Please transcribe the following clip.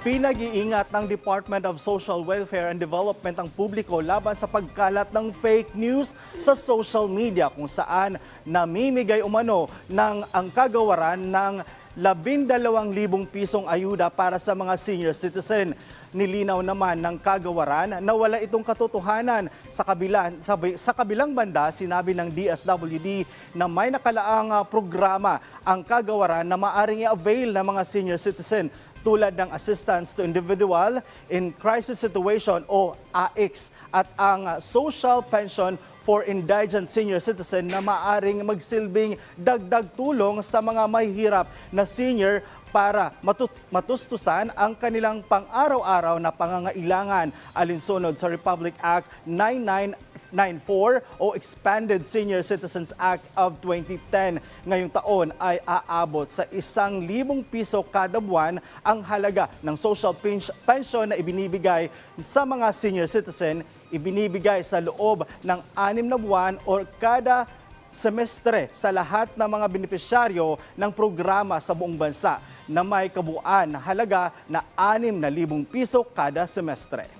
Pinag-iingat ng Department of Social Welfare and Development ang publiko laban sa pagkalat ng fake news sa social media kung saan namimigay umano ng ang kagawaran ng 12,000 pisong ayuda para sa mga senior citizen. Nilinaw naman ng kagawaran na wala itong katotohanan. Sa, kabila, sa, sa kabilang banda, sinabi ng DSWD na may nakalaang ah, programa ang kagawaran na maaring i-avail ng mga senior citizen tulad ng Assistance to Individual in Crisis Situation o AIX at ang ah, Social Pension for Indigent Senior Citizen na maaring magsilbing dagdag tulong sa mga mahihirap na senior para matut- matustusan ang kanilang pang-araw-araw na pangangailangan alinsunod sa Republic Act 9994 o Expanded Senior Citizens Act of 2010. Ngayong taon ay aabot sa isang libong piso kada buwan ang halaga ng social pens- pension na ibinibigay sa mga senior citizen ibinibigay sa loob ng anim na buwan o kada semestre sa lahat ng mga benepisyaryo ng programa sa buong bansa na may kabuuan halaga na 6,000 piso kada semestre.